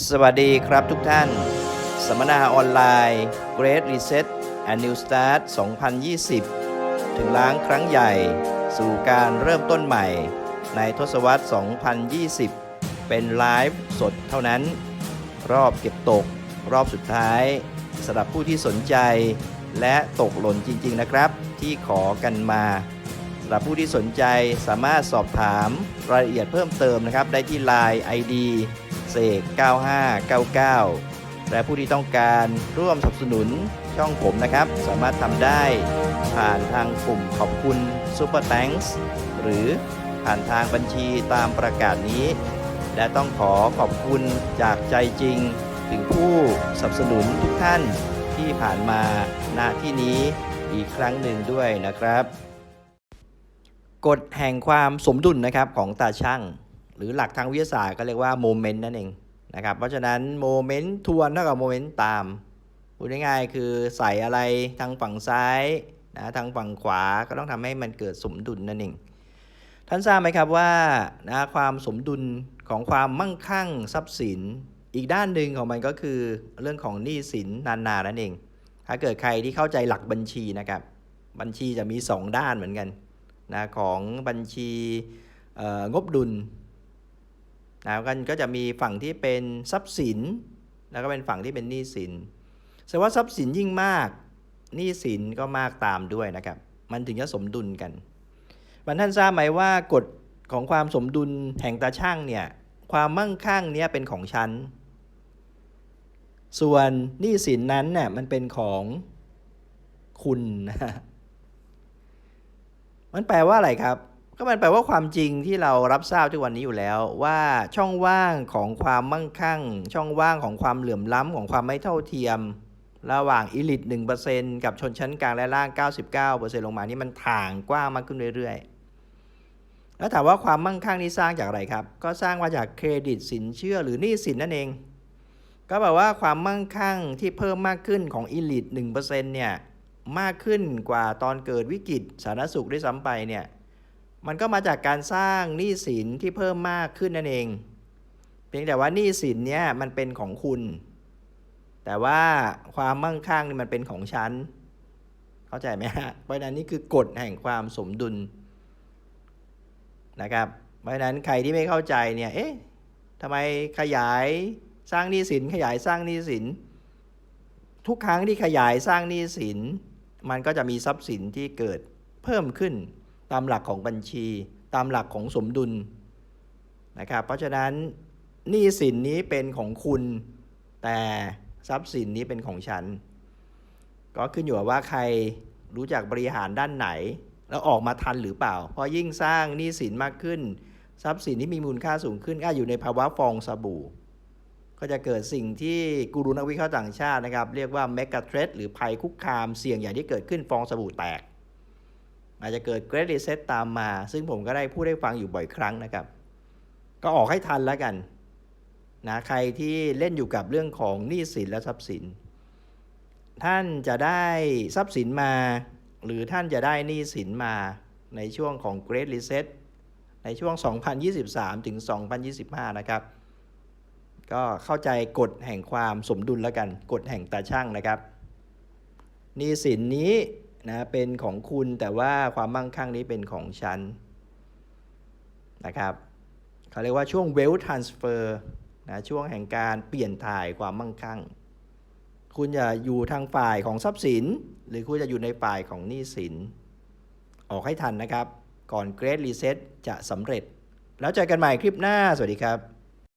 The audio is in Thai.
สวัสดีครับทุกท่าน สัมมนาออนไลน์ Great Reset and New Start 2020 ถึงล้างครั้งใหญ่สู่การเริ่มต้นใหม่ ในทศวรรษ 2020 เป็นไลฟ์สดเท่านั้น รอบเก็บตก รอบสุดท้ายสำหรับผู้ที่สนใจ และตกหล่นจริง ๆ นะครับ ที่ขอกันมาสำหรับผู้ที่สนใจสามารถสอบถามรายละเอียดเพิ่มเติมนะครับ ได้ที่ Line ID เสก 9599 และผู้ที่ต้องการร่วมสนับสนุนช่องผมนะครับ สามารถทำได้ผ่านทางปุ่มขอบคุณ Super Thanks หรือผ่านทางบัญชีตามประกาศนี้ และต้องขอขอบคุณจากใจจริง ถึงผู้สนับสนุนทุกท่านที่ผ่านมาณที่นี้อีกครั้งหนึ่งด้วยนะครับ กฎแห่งความสมดุลนะครับของตาช่าง รือหลักทางวิทยาศาสตร์ก็เรียกว่าโมเมนต์นั่นเองนะครับ เพราะฉะนั้นโมเมนต์ทวนเท่ากับโมเมนต์ตามพูดง่ายๆคือใส่อะไรทางฝั่งซ้ายนะทางฝั่งขวาก็ต้องทำให้มันเกิดสมดุลนั่นเอง ท่านทราบไหมครับว่านะความสมดุลของความมั่งคั่งทรัพย์สิน อีกด้านหนึ่งของมันก็คือเรื่องของหนี้สินนานานั่นเอง ถ้าเกิดใครที่เข้าใจหลักบัญชีนะครับ บัญชีจะมี 2 ด้านเหมือนกันนะของบัญชีงบดุล นะกันก็จะมีฝั่งที่เป็นทรัพย์สิน แล้วก็เป็นฝั่งที่เป็นหนี้สินแสดงว่าทรัพย์สินยิ่งมากหนี้สินก็มากตามด้วยนะครับ มันถึงจะสมดุลกันมันท่านทราบไหมว่ากฎของความสมดุลแห่งตาช่างเนี่ยความมั่งคั่งเนี้ยเป็นของฉัน ส่วนหนี้สินนั้นเนี่ยมันเป็นของคุณนะมันแปลว่าอะไรครับ ก็มันแปลว่าความจริงที่เรารับทราบทุกวันนี้อยู่แล้ว ว่าช่องว่างของความมั่งคั่ง ช่องว่างของความเหลื่อมล้ำของความไม่เท่าเทียม ระหว่างอิลิท1%กับชนชั้นกลางและล่าง 99%ลงมานี่มันถ่างกว้างมากขึ้นเรื่อยๆ แล้วถามว่าความมั่งคั่งนี้สร้างจากอะไรครับ ก็สร้างมาจากเครดิตสินเชื่อหรือหนี้สินนั่นเอง ก็แบบว่าความมั่งคั่งที่เพิ่มมากขึ้นของอิลิท1%เนี่ยมากขึ้นกว่าตอนเกิดวิกฤตสาธารณสุขด้วยซ้ำไปเนี่ย มันก็มาจากการสร้างหนี้สินที่เพิ่มมากขึ้นนั่นเอง เพียงแต่ว่าหนี้สินเนี่ยมันเป็นของคุณ แต่ว่าความมั่งคั่งนี่มันเป็นของฉัน เข้าใจไหมฮะ เพราะนั้นนี่คือกฎแห่งความสมดุลนะครับ เพราะนั้นใครที่ไม่เข้าใจเนี่ย เอ๊ะทำไมขยายสร้างหนี้สินขยายสร้างหนี้สิน ทุกครั้งที่ขยายสร้างหนี้สิน มันก็จะมีทรัพย์สินที่เกิดเพิ่มขึ้น ตามหลักของบัญชี ตามหลักของสมดุลนะครับเพราะฉะนั้นหนี้สินนี้เป็นของคุณ แต่ทรัพย์สินนี้เป็นของฉัน ก็ขึ้นอยู่กับว่าใครรู้จักบริหารด้านไหน แล้วออกมาทันหรือเปล่า เพราะยิ่งสร้างหนี้สินมากขึ้น ทรัพย์สินที่มีมูลค่าสูงขึ้นก็อยู่ในภาวะฟองสบู่ ก็จะเกิดสิ่งที่กูรูนักวิเคราะห์ต่างชาตินะครับ เรียกว่า m e g a t r e a d หรือภัยคุกคามเสี่ยงใหญ่ที่เกิดขึ้นฟองสบู่แตก อาจจะเกิด Great Reset ตามมา ซึ่งผมก็ได้พูดให้ฟังอยู่บ่อยครั้งนะครับ ก็ออกให้ทันแล้วกันนะใครที่เล่นอยู่กับเรื่องของหนี้สินและทรัพย์สิน ท่านจะได้ทรัพย์สินมา หรือท่านจะได้หนี้สินมาในช่วงของ Great Reset ในช่วง 2023 ถึง 2025 นะครับ ก็เข้าใจกฎแห่งความสมดุลแล้วกัน กฎแห่งตาช่างนะครับหนี้สินนี้ นะเป็นของคุณแต่ว่าความมั่งคั่งนี้เป็นของฉันนะครับเขาเรียกว่าช่วง wealth transfer นะช่วงแห่งการเปลี่ยนถ่ายความมั่งคั่ง คุณจะอยู่ทางฝ่ายของทรัพย์สิน หรือคุณจะอยู่ในฝ่ายของหนี้สิน ออกให้ทันนะครับ ก่อน Great Reset จะสำเร็จ แล้วเจอกันใหม่คลิปหน้า สวัสดีครับ